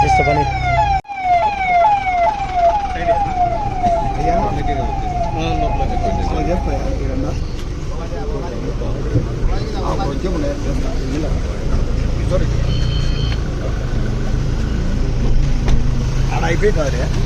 చేస్తా పని అయిపోయి కాదు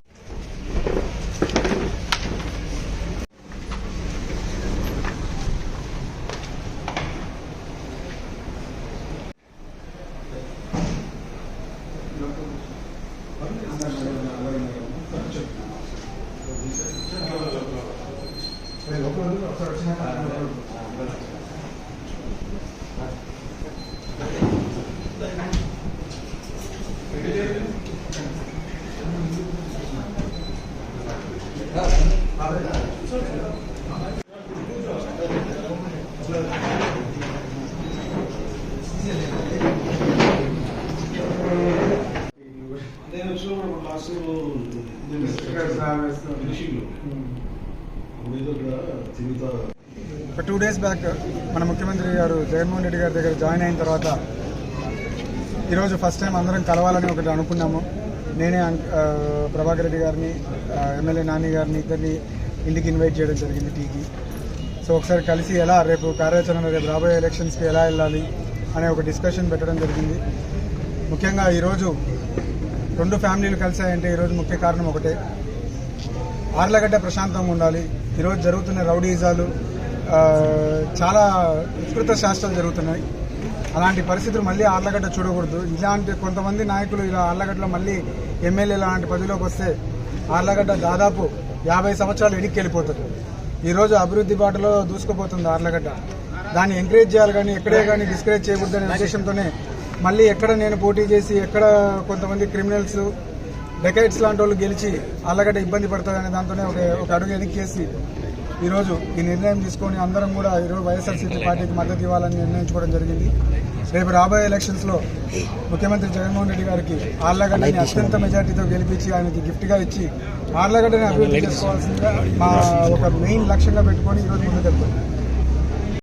నేను ఒక టూ డేస్ బ్యాక్ మన ముఖ్యమంత్రి గారు జగన్మోహన్ రెడ్డి గారి దగ్గర జాయిన్ అయిన తర్వాత ఈరోజు ఫస్ట్ టైం అందరం కలవాలని ఒకటి అనుకున్నాము. నేనే ప్రభాకర్ రెడ్డి గారిని ఎమ్మెల్యే నాని గారిని ఇద్దరిని ఇంటికి ఇన్వైట్ చేయడం జరిగింది టీకి. సో ఒకసారి కలిసి ఎలా రేపు కార్యాచరణ రేపు రాబోయే ఎలక్షన్స్కి ఎలా వెళ్ళాలి అనే ఒక డిస్కషన్ పెట్టడం జరిగింది. ముఖ్యంగా ఈరోజు రెండు ఫ్యామిలీలు కలిసాయంటే ఈరోజు ముఖ్య కారణం ఒకటే. ఆర్లగడ్డ ప్రశాంతంగా ఉండాలి. ఈరోజు జరుగుతున్న రౌడీజాలు చాలా వికృత శాస్త్రాలు జరుగుతున్నాయి. అలాంటి పరిస్థితులు మళ్ళీ ఆర్లగడ్డ చూడకూడదు. ఇలాంటి కొంతమంది నాయకులు ఇలా ఆర్లగడ్డలో మళ్ళీ ఎమ్మెల్యే లాంటి పదవిలోకి వస్తే ఆర్లగడ్డ దాదాపు యాభై సంవత్సరాలు ఎడిక్కి వెళ్ళిపోతుంది ఈరోజు అభివృద్ధి బాటలో దూసుకుపోతుంది ఆర్లగడ్డ. దాన్ని ఎంకరేజ్ చేయాలి కానీ ఎక్కడే కానీ డిస్కరేజ్ చేయకూడదనే ఉద్దేశంతోనే మళ్ళీ ఎక్కడ నేను పోటీ చేసి ఎక్కడ కొంతమంది క్రిమినల్స్ డెకైట్స్ లాంటి వాళ్ళు గెలిచి అల్లగడ్డ ఇబ్బంది పడుతుందనే దాంతోనే ఒక ఒక అడుగు వెనక్కేసి ఈరోజు ఈ నిర్ణయం తీసుకొని అందరం కూడా ఈరోజు వైఎస్ఆర్సీపీ పార్టీకి మద్దతు ఇవ్వాలని నిర్ణయించుకోవడం జరిగింది. రేపు రాబోయే ఎలక్షన్స్లో ముఖ్యమంత్రి జగన్మోహన్ రెడ్డి గారికి ఆర్లగడ్డని అత్యంత మెజార్టీతో గెలిపించి ఆయనకి గిఫ్ట్గా ఇచ్చి ఆర్లగడ్డని అభివృద్ధి చేసుకోవాల్సిందిగా మా ఒక మెయిన్ లక్ష్యంగా పెట్టుకొని ఈరోజు ముందుకు వెళ్తున్నాం